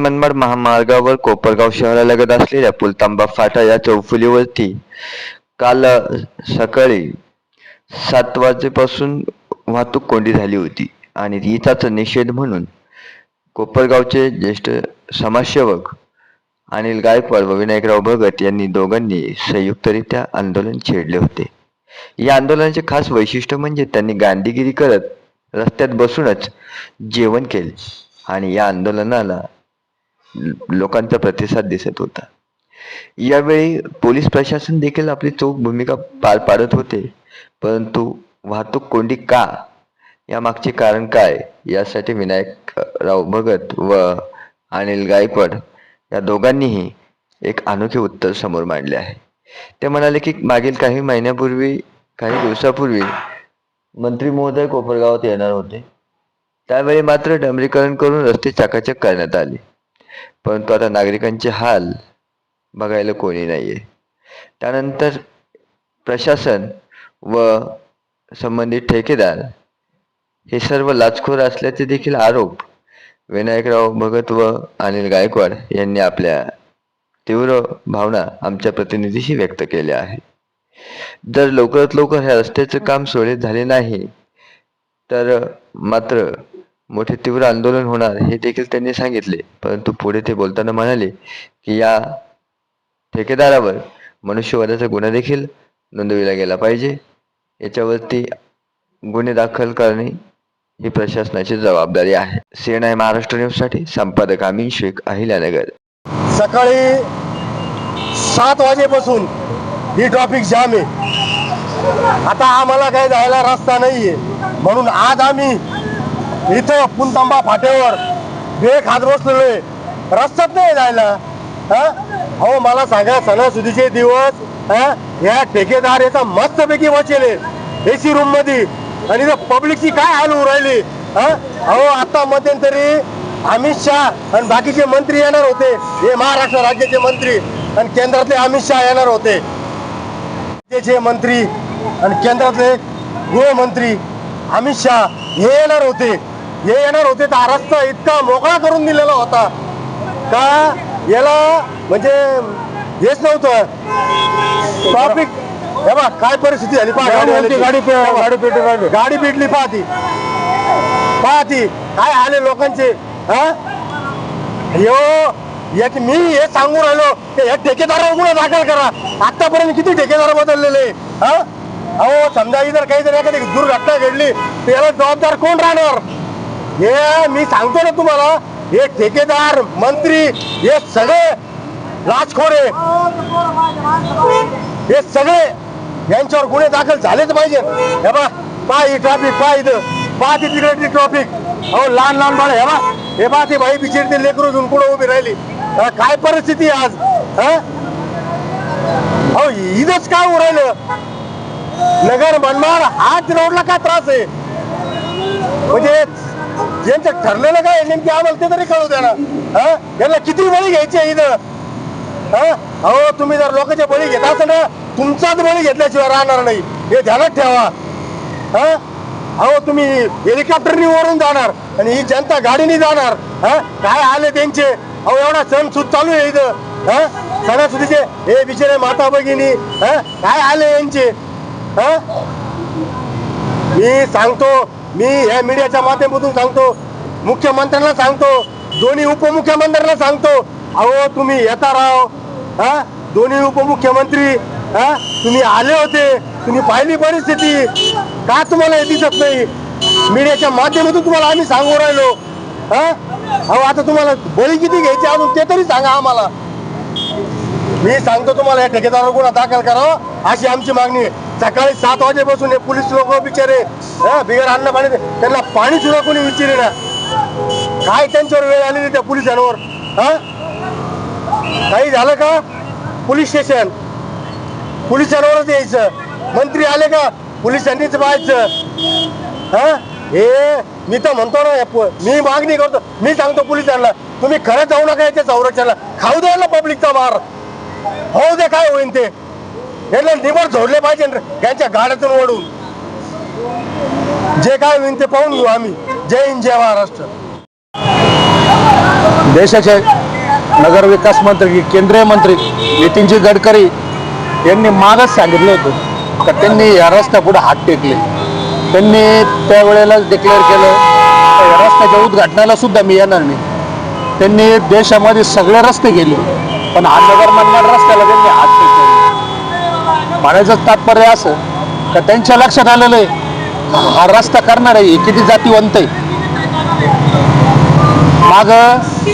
मनमाड महामार्गावर कोपरगाव शहरालगत असलेल्या पुलतांबा फाटा या चौफुलीवरती काल सकाळी सात वाजेपासून वाहतूक कोंडी झाली होती आणि हिचाच निषेध म्हणून कोपरगावचे ज्येष्ठ समाजसेवक अनिल गायकवाड व विनायकराव भगत यांनी दोघांनी संयुक्तरित्या आंदोलन छेडले होते. या आंदोलनाचे खास वैशिष्ट्य म्हणजे त्यांनी गांधीगिरी करत रस्त्यात बसूनच जेवण केले आणि या आंदोलनाला लोकांचा प्रतिसाद दिसत होता. यावेळी पोलीस प्रशासन देखील आपली चोख भूमिका पार पाडत होते. परंतु वाहतूक कोंडी का? या मागचे कारण काय? यासाठी विनायकराव भगत व अनिल गायकवाड या दोघांनीही एक अनोखे उत्तर समोर मांडले आहे. ते म्हणाले की मागील काही महिन्यापूर्वी काही दिवसापूर्वी मंत्री महोदय कोपरगावात येणार होते. त्यावेळी मात्र डांबरीकरण करून रस्ते चाकाचक करण्यात आले. परंतु आता नागरिकांचे हाल बघायला कोणी नाही आहे त्यानंतर प्रशासन व संबंधित ठेकेदार हे सर्व लाचखोर असल्याचे देखील आरोप विनायकराव भगत व अनिल गायकवाड यांनी आपल्या तीव्र भावना आमच्या प्रतिनिधीशी व्यक्त केल्या आहेत. जर लवकरात लवकर ह्या रस्त्याचं काम सुरळीत झाले नाही तर मात्र मोठे तीव्र आंदोलन होणार हे देखील त्यांनी सांगितले. परंतु पुढे ते बोलताना म्हणाले की या ठेकेदारावर मनुष्यवादाचा गुन्हा देखील नोंदविला गेला पाहिजे. याच्यावरती गुन्हे दाखल करणे ही प्रशासनाची जबाबदारी आहे. सीएनआय महाराष्ट्र न्यूजसाठी संपादक अमीन शेख अहिल्यानगर. सकाळी सात वाजेपासून ही ट्रॉफिक जाम आहे. आता आम्हाला काही जायला रस्ता नाहीये. म्हणून आज आम्ही इथं पुणतांबा फाट्यावर बेक हात बसलेले. रस्त्यात नाही जायला. हा? हो मला सांगा सणासुदीचे दिवस हा? या ठेकेदार याचा मस्तपैकी बचेले एसी रूममध्ये आणि इथं पब्लिकची काय हाल होऊ राहिली? हा? अहो आता मध्यंतरी अमित शहा आणि बाकीचे मंत्री येणार होते. हे महाराष्ट्र राज्याचे मंत्री आणि केंद्रातले अमित शहा येणार होते. राज्याचे मंत्री आणि केंद्रातले गृहमंत्री अमित शहा हे येणार होते. हे येणार होते तर हा रस्ता इतका मोकळा करून दिलेला होता. का? याला म्हणजे हेच नव्हतं. ट्रॉफिक हे बा काय परिस्थिती झाली. पहा गाडी गाडी गाडी पेटली गाडी. पेटली पहा ती. पहा ती. काय आले लोकांचे हा? यो एक मी हे सांगून राहिलो. की या ठेकेदारावर गुन्हा दाखल करा. आतापर्यंत किती ठेकेदार बदललेले हा? अहो समजा इतर काहीतरी एखादी दुर्घटना घडली तर याला जबाबदार कोण राहणार? हे मी सांगतो ना तुम्हाला हे ठेकेदार मंत्री हे सगळे राजखोरे हे सगळे यांच्यावर गुन्हे दाखल झालेच पाहिजे. हे बा पाय ही ट्रॅफिक पहा इथं. पहा ती तिकडे ती ट्रॉफिक अहो लहान लहान बाळ हे बा हे बा ती बाई बिचिरते लेकर लेकरू घेऊन उभी राहिली. काय परिस्थिती आज? हा? अहो इथंच काय होऊ राहिलं? नगर मनमाड हाच रोडला काय त्रास आहे? म्हणजे यांचं ठरलेलं काय? नेमकी आम्हाला ते तरी कळू द्या ना. हा? यांना किती बळी घ्यायचे इथं? हा? अहो तुम्ही जर लोकांचे बळी घेत असाल ना तुमचाच बळी घेतल्याशिवाय राहणार नाही. हे ध्यानात ठेवा. हा? अहो तुम्ही हेलिकॉप्टरनी वरून जाणार आणि ही जनता गाडीने जाणार. हा? काय आले त्यांचे? अहो एवढा सण सुद चालू आहे इथं. हा? सणासुदीचे हे बिचारे माता भगिनी हा? काय आले यांचे? हा? मी सांगतो मी या मीडियाच्या माध्यमातून सांगतो मुख्यमंत्र्यांना सांगतो दोन्ही उपमुख्यमंत्र्यांना सांगतो अहो तुम्ही येता राव हा? दोन्ही उपमुख्यमंत्री हा? तुम्ही आले होते तुम्ही पाहिली परिस्थिती का तुम्हाला हे दिसत नाही? मीडियाच्या माध्यमातून तुम्हाला आम्ही सांगू राहिलो हा? अहो आता तुम्हाला बळी किती घ्यायची अजून ते तरी सांगा आम्हाला. मी सांगतो तुम्हाला या ठेकेदारावर गुन्हा दाखल करावा अशी आमची मागणी आहे. सकाळी सात वाजेपासून हे पोलीस लोक बिचारे बिगर अन्न पाणी त्यांना पाणी सुद्धा कोणी विचारे ना. काय त्यांच्यावर वेळ आलेली त्या पोलिसांवर हा? काही झालं का? Police station. पोलिसांवरच यायचं. मंत्री आले का? पोलिसांनीच पाहायचं. हा? हे मी तर म्हणतो ना मी मागणी करतो. मी सांगतो पोलिसांना तुम्ही खरं जाऊ नका याच्या संरक्षणाला. खाऊ द्यायला पब्लिकचा मार होऊ दे काय होईन ते. याला निवड झोडले पाहिजे यांच्या गाड्यातून ओढून. जे काय विनते ते पाहून घेऊ आम्ही. जय हिंद जय महाराष्ट्र. देशाचे नगरविकास मंत्री केंद्रीय मंत्री नितीनजी गडकरी यांनी मागच सांगितलं होतं का त्यांनी या रस्त्यापुढे हात टेकले. त्यांनी त्यावेळेलाच डिक्लेअर केलं या रस्त्याच्या उद्घाटनाला सुद्धा मी येणार नाही. त्यांनी देशामध्ये सगळे रस्ते गेले पण हा नगर मनमाड रस्त्याला त्यांनी हात म्हणायचं तात्पर्य असं का त्यांच्या लक्षात आलेलं आहे हा रस्ता करणार आहे हे किती जातीवंत आहे. माग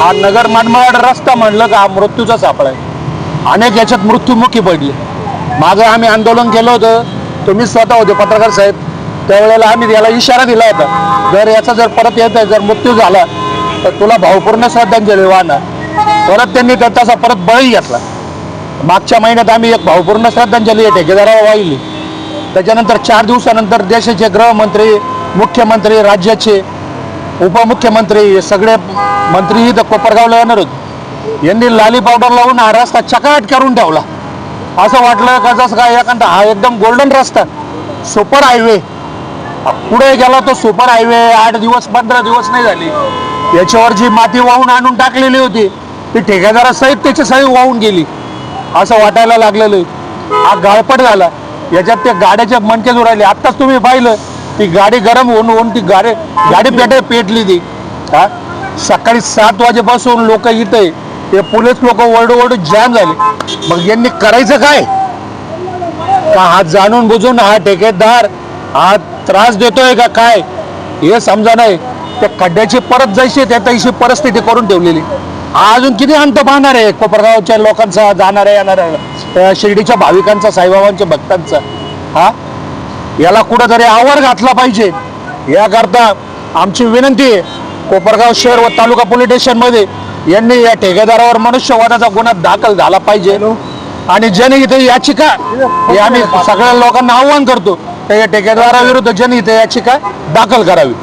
हा नगर मनमाड रस्ता म्हणलं का हा मृत्यूचा सापळा आहे. अनेक याच्यात मृत्यूमुखी पडले. मागं आम्ही आंदोलन केलं होतं तुम्ही स्वतः होते पत्रकार साहेब. त्यावेळेला आम्ही याला इशारा दिला होता जर याचा जर परत येत आहे जर मृत्यू झाला तर तुला भावपूर्ण श्रद्धांजली वाहणार. परत त्यांनी त्याचा तसा परत बळी घेतला. मागच्या महिन्यात आम्ही एक भावपूर्ण श्रद्धांजली ठेकेदाराला वाहिली. त्याच्यानंतर चार दिवसानंतर देशाचे गृहमंत्री मुख्यमंत्री राज्याचे उपमुख्यमंत्री हे सगळे मंत्रीही तर कोपरगावला येणार होते. यांनी लाली पावडर लावून हा रस्ता चकाट करून ठेवला. असं वाटलं का जसं काय एखादा हा एकदम गोल्डन रस्ता. सुपर हायवे पुढे गेला तो सुपर हायवे आठ दिवस पंधरा दिवस नाही झाले. याच्यावर जी माती वाहून आणून टाकलेली होती ती ठेकेदारासहित त्याची सही वाहून गेली. असं वाटायला लागलेलं आहे. हा गाळपट झाला. याच्यात त्या गाड्याच्या मणके राहिले आत्ताच तुम्ही पाहिलं ती गाडी गरम होऊन होऊन ती गाडी गाडी पेट पेटली ती. हा? सकाळी सात वाजेपासून लोक इथे ते पोलीस लोक ओरडू ओरडू जाम झाले. मग यांनी करायचं काय? का हा जाणून बुजून हा ठेकेदार हा त्रास देतोय का काय? हे समजा नाही. त्या खड्ड्याची परत जायची त्या तशी परिस्थिती करून ठेवलेली. अजून किती अंत पाहणार आहे? कोपरगावच्या लोकांचा जाणाऱ्या येणाऱ्या शिर्डीच्या भाविकांचा साईबाबांच्या भक्तांचा? हा? याला कुठंतरी आवर घातला पाहिजे. याकरता आमची विनंती आहे कोपरगाव शहर व तालुका पोलीस स्टेशनमध्ये यांनी या ठेकेदारावर मनुष्यवादाचा गुन्हा दाखल झाला पाहिजे. आणि जनहित याचिका हे आम्ही सगळ्या लोकांना आव्हान करतो तर या ठेकेदाराविरुद्ध जनहित याचिका दाखल करावी.